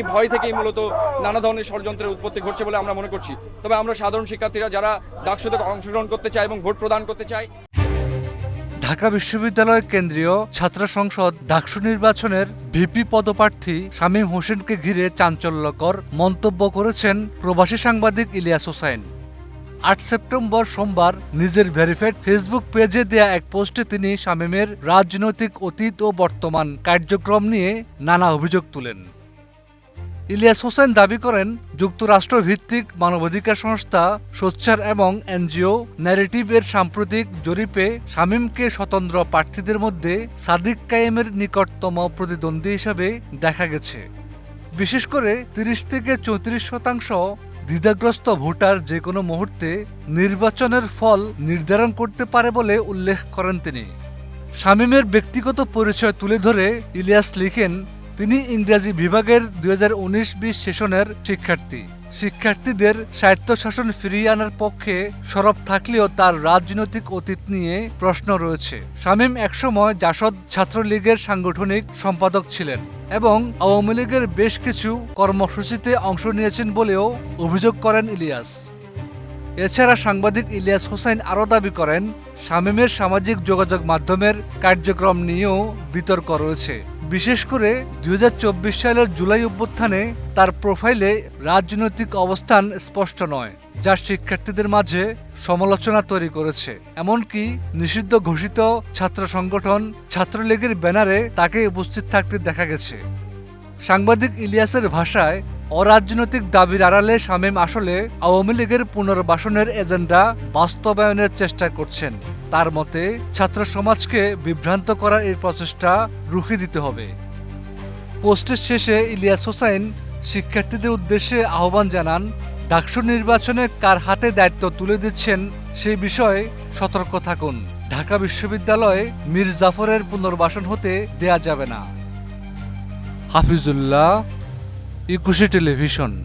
এই ভয় থেকেই মূলত নানা ধরনের ষড়যন্ত্রের উৎপত্তি ঘটছে বলে আমরা মনে করছি। তবে আমরা সাধারণ শিক্ষার্থীরা যারা ডাকসুতে অংশগ্রহণ করতে চায় এবং ভোট প্রদান করতে চায়, ঢাকা বিশ্ববিদ্যালয় কেন্দ্রীয় ছাত্র সংসদ ডাকসু নির্বাচনের ভিপি পদপ্রার্থী শামীম হোসেনকে ঘিরে চাঞ্চল্যকর মন্তব্য করেছেন প্রবাসী সাংবাদিক ইলিয়াস হোসাইন আট সেপ্টেম্বর সোমবার নিজের ভেরিফাইড ফেসবুক পেজে দেয়া এক পোস্টে তিনি শামীমের রাজনৈতিক অতীত ও বর্তমান কার্যক্রম নিয়ে নানা অভিযোগ তুলেন। ইলিয়াস হোসেন দাবি করেন, যুক্তরাষ্ট্র ভিত্তিক মানবাধিকার সংস্থা, সোচ্চার এবং এনজিও ন্যারেটিভ এর সাম্প্রতিক জরিপে শামীমকে স্বতন্ত্র প্রার্থীদের মধ্যে সাদিক কায়েমের নিকটতম প্রতিদ্বন্দ্বী হিসাবে দেখা গেছে। বিশেষ করে তিরিশ থেকে চৌত্রিশ শতাংশ দ্বিধাগ্রস্ত ভোটার যে কোনো মুহূর্তে নির্বাচনের ফল নির্ধারণ করতে পারে বলে উল্লেখ করেন তিনি। শামীমের ব্যক্তিগত পরিচয় তুলে ধরে ইলিয়াস লিখেন তিনি ইংরেজি বিভাগের দুই হাজার উনিশ বিশ সেশনের শিক্ষার্থী। শিক্ষার্থীদের স্বায়ত্তশাসন ফিরিয়ে আনার পক্ষে সরব থাকলেও তার রাজনৈতিক অতীত নিয়ে প্রশ্ন রয়েছে। শামীম একসময় জাসদ ছাত্রলীগের সাংগঠনিক সম্পাদক ছিলেন এবং আওয়ামী লীগের বেশ কিছু কর্মসূচিতে অংশ নিয়েছেন বলেও অভিযোগ করেন ইলিয়াস। এছাড়া সাংবাদিক ইলিয়াস হোসেন আরও দাবি করেন, শামীমের সামাজিক যোগাযোগ মাধ্যমের কার্যক্রম নিয়েও বিতর্ক রয়েছে। বিশেষ করে দু হাজার চব্বিশ সালের জুলাই অভ্যুত্থানে তার প্রোফাইলে রাজনৈতিক অবস্থান স্পষ্ট নয়, যা শিক্ষার্থীদের মাঝে সমালোচনা তৈরি করেছে। এমনকি নিষিদ্ধ ঘোষিত ছাত্র সংগঠন ছাত্রলীগের ব্যানারে তাকে উপস্থিত থাকতে দেখা গেছে। সাংবাদিক ইলিয়াসের ভাষায় অরাজনৈতিক দাবির আড়ালে শামীম আসলে আওয়ামী লীগের পুনর্বাসনের এজেন্ডা বাস্তবায়নের চেষ্টা করছেন। তার মতে, ছাত্র সমাজকে বিভ্রান্ত করার এই প্রচেষ্টা রুখে দিতে হবে। পোস্টের শেষে ইলিয়াস হোসাইন শিক্ষার্থীদের উদ্দেশ্যে আহ্বান জানান, ডাকসু নির্বাচনে কার হাতে দায়িত্ব তুলে দিচ্ছেন সেই বিষয়ে সতর্ক থাকুন। ঢাকা বিশ্ববিদ্যালয়ে মীর জাফরের পুনর্বাসন হতে দেয়া যাবে না। হাফিজুল্লাহ ইকুশি টেলিভিশন।